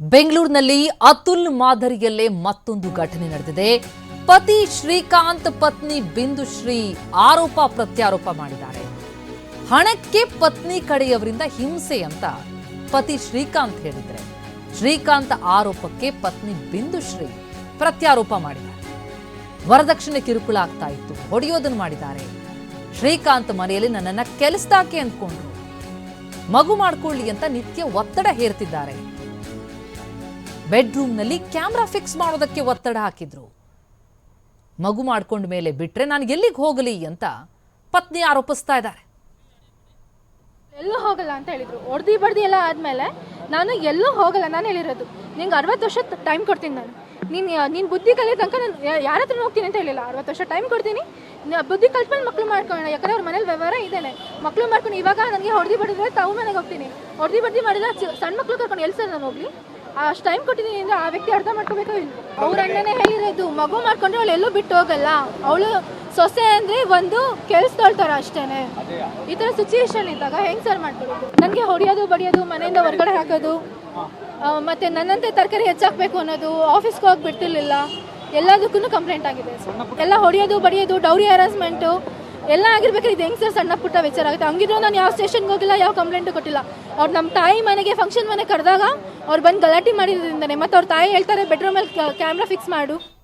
ಬೆಂಗಳೂರಿನಲ್ಲಿ ಅತುಲ್ ಮಾದರಿಯಲ್ಲೇ ಮತ್ತೊಂದು ಘಟನೆ ನಡೆದಿದೆ. ಪತಿ ಶ್ರೀಕಾಂತ್, ಪತ್ನಿ ಬಿಂದುಶ್ರೀ ಆರೋಪ ಪ್ರತ್ಯಾರೋಪ ಮಾಡಿದ್ದಾರೆ. ಹಣಕ್ಕೆ ಪತ್ನಿ ಕಡೆಯವರಿಂದ ಹಿಂಸೆ ಅಂತ ಪತಿ ಶ್ರೀಕಾಂತ್ ಹೇಳಿದ್ರೆ. ಶ್ರೀಕಾಂತ್ ಆರೋಪಕ್ಕೆ ಪತ್ನಿ ಬಿಂದುಶ್ರೀ ಪ್ರತ್ಯಾರೋಪ ಮಾಡಿದ್ದಾರೆ. ವರದಕ್ಷಿಣೆ ಕಿರುಕುಳ ಆಗ್ತಾ ಇತ್ತು. ಹೊಡೆಯೋದನ್ನು ಮಾಡಿದ್ದಾರೆ. ಶ್ರೀಕಾಂತ್ ಮನೆಯಲ್ಲಿ ನನ್ನನ್ನ ಕೆಲಸದಾಕೆ ಅಂದ್ಕೊಂಡ್ರು. ಮಗು ಮಾಡ್ಕೊಳ್ಳಿ ಅಂತ ನಿತ್ಯ ಒತ್ತಡ ಹೇರ್ತಿದ್ದಾರೆ. ಬೆಡ್ರೂಮ್ನಲ್ಲಿ ಕ್ಯಾಮ್ರಾ ಫಿಕ್ಸ್ ಮಾಡೋದಕ್ಕೆ ಒತ್ತಡ ಹಾಕಿದ್ರು. ಮಗು ಮಾಡ್ಕೊಂಡ ಮೇಲೆ ಬಿಟ್ರೆ ನಾನು ಎಲ್ಲಿಗೆ ಹೋಗಲಿ ಅಂತ ಪತ್ನಿ ಆರೋಪಿಸ್ತಾ ಇದ್ದಾರೆ. ಎಲ್ಲೂ ಹೋಗಲ್ಲ ಅಂತ ಹೇಳಿದ್ರು. ಹೊಡೆದಿ ಬಡ್ದಿ ಎಲ್ಲ ಆದಮೇಲೆ ನಾನು ಎಲ್ಲೂ ಹೋಗಲ್ಲ ನಾನು ಹೇಳಿರೋದು. ನಿಂಗೆ ಅರವತ್ತು ವರ್ಷ ಟೈಮ್ ಕೊಡ್ತೀನಿ ನಾನು. ನೀನು ನೀನು ಬುದ್ಧಿ ಕಲಿಯೋ ತನಕ ನಾನು ಯಾರ ಹತ್ರ ಹೋಗ್ತೀನಿ ಅಂತ ಹೇಳಿಲ್ಲ. ಅರವತ್ತು ವರ್ಷ ಟೈಮ್ ಕೊಡ್ತೀನಿ. ಬುದ್ಧಿ ಕಲ್ತ್ಮೇಲೆ ಮಕ್ಕಳು ಮಾಡ್ಕೊಳ್ಳೋಣ. ಯಾಕಂದ್ರೆ ಅವ್ರ ಮನೇಲಿ ವ್ಯವಹಾರ ಇದ್ದೇನೆ ಮಕ್ಕಳು ಮಾಡ್ಕೊಂಡು ಇವಾಗ ನನಗೆ ಹೊಡೆದಿ ಬಡಿದ್ರೆ ತಾವು ಮನೆಗೆ ಹೋಗ್ತೀನಿ. ಹೊಡೆದಿ ಬಡ್ದಿ ಮಾಡಿದ್ರೆ ಸಣ್ಣ ಮಕ್ಕಳು ಕರ್ಕೊಂಡು ಎಲ್ಲಿ ಸರ್ ನಾನು ಹೋಗ್ಲಿ? ಅಷ್ಟು ಟೈಮ್ ಕೊಟ್ಟಿದ್ದೀನಿ ಅಂದರೆ ಆ ವ್ಯಕ್ತಿ ಅರ್ಥ ಮಾಡ್ಕೋಬೇಕು ಇಲ್ಲ ಅವ್ರ ಅಣ್ಣನೇ ಹೇಳಿರೋದು, ಮಗು ಮಾಡ್ಕೊಂಡ್ರೆ ಅವಳು ಎಲ್ಲೂ ಬಿಟ್ಟು ಹೋಗಲ್ಲ. ಅವಳು ಸೊಸೆ ಅಂದರೆ ಒಂದು ಕೆಲ್ಸದೊಳ್ತಾರ ಅಷ್ಟೇನೆ. ಈ ಥರ ಸಿಚುಯೇಷನ್ ಇದ್ದಾಗ ಹೆಂಗೆ ಸರ್ ಮಾಡ್ಕೊಳ್ಳೋದು ನನಗೆ ಹೊಡೆಯೋದು, ಬಡಿಯೋದು, ಮನೆಯಿಂದ ಹೊರಗಡೆ ಹಾಕೋದು ಮತ್ತೆ ನನ್ನಂತೆ ತರಕಾರಿ ಹೆಚ್ಚಾಕಬೇಕು ಅನ್ನೋದು ಆಫೀಸ್ಗೆ ಹೋಗಿ ಬಿಡ್ತಿರ್ಲಿಲ್ಲ ಎಲ್ಲದಕ್ಕೂ ಕಂಪ್ಲೇಂಟ್ ಆಗಿದೆ. ಎಲ್ಲ ಹೊಡೆಯೋದು, ಬಡಿಯೋದು ಡೌರಿ ಹರಾಸ್ಮೆಂಟು ಎಲ್ಲ ಆಗಿರ್ಬೇಕಾದ್ರೆ ಇದು ಹೆಂಗೆ ಸರ್ ಸಣ್ಣ ಪುಟ್ಟ ವಿಚಾರ ಆಗುತ್ತೆ? ಹಂಗಿದ್ರು ನಾನು ಯಾವ ಸ್ಟೇಷನ್ಗೆ ಹೋಗಿಲ್ಲ, ಯಾವ ಕಂಪ್ಲೇಂಟು ಕೊಟ್ಟಿಲ್ಲ. ಅವ್ರು ನಮ್ಮ ತಾಯಿ ಮನೆಗೆ ಫಂಕ್ಷನ್ ಮನೆ ಕರೆದಾಗ ಅವ್ರು ಬಂದು ಗಲಾಟೆ ಮಾಡಿದ್ರಿಂದನೇ. ಮತ್ತು ಅವ್ರ ತಾಯಿ ಹೇಳ್ತಾರೆ ಬೆಡ್ರೂಮಲ್ಲಿ ಕ್ಯಾಮ್ರಾ ಫಿಕ್ಸ್ ಮಾಡು.